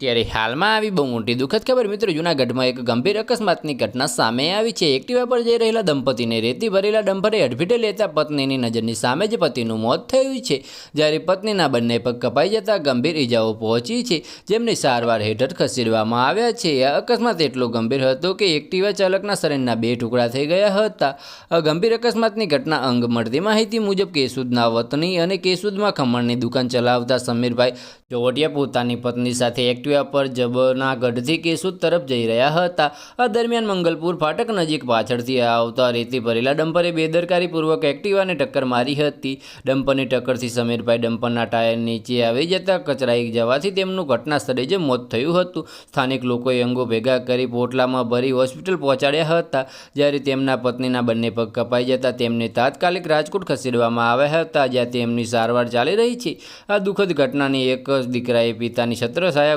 ત્યારે હાલમાં આવી બહુ મોટી દુઃખદ ખબર. મિત્રો, જૂનાગઢમાં એક ગંભીર અકસ્માતની ઘટના સામે આવી છે. એક્ટિવા પર જઈ રહેલા દંપતીને રેતી ભરેલા ડમ્પરે અડફીટે લેતા પત્નીની નજરની સામે જ પતિનું મોત થયું છે. જ્યારે પત્નીના બંને પગ કપાઈ જતા ગંભીર ઈજાઓ પહોંચી છે, જેમને સારવાર હેઠળ ખસેડવામાં આવ્યા છે. આ અકસ્માત એટલો ગંભીર હતો કે એક્ટિવા ચાલકના શરીરના બે ટુકડા થઈ ગયા હતા. ગંભીર અકસ્માતની ઘટના અંગ મળતી માહિતી મુજબ કેસુદના વતની અને કેસુદમાં ખમણની દુકાન ચલાવતા સમીરભાઈ જોવટિયા પોતાની પત્ની સાથે એક્ટિવા પર જબનાગઢથી કેસુદ તરફ જઈ રહ્યા હતા. આ દરમિયાન મંગલપુર ફાટક નજીક પાછળથી આવતા રેતી ભરેલા ડમ્પરે બેદરકારીપૂર્વક એક્ટિવાને ટક્કર મારી હતી. ડમ્પરની ટક્કરથી સમીરભાઈ ડમ્પરના ટાયર નીચે આવી જતા કચરાઈ જવાથી તેમનું ઘટના સ્થળે જ મોત થયું હતું. સ્થાનિક લોકોએ અંગો ભેગા કરી પોટલામાં ભરી હોસ્પિટલ પહોંચાડ્યા હતા. જ્યારે તેમના પત્નીના બંને પગ કપાઈ જતા તેમને તાત્કાલિક રાજકોટ ખસેડવામાં આવ્યા હતા, જ્યાં તેમની સારવાર ચાલી રહી છે. આ દુઃખદ ઘટનાની એક જ દીકરાએ પિતાની છત્રછાયા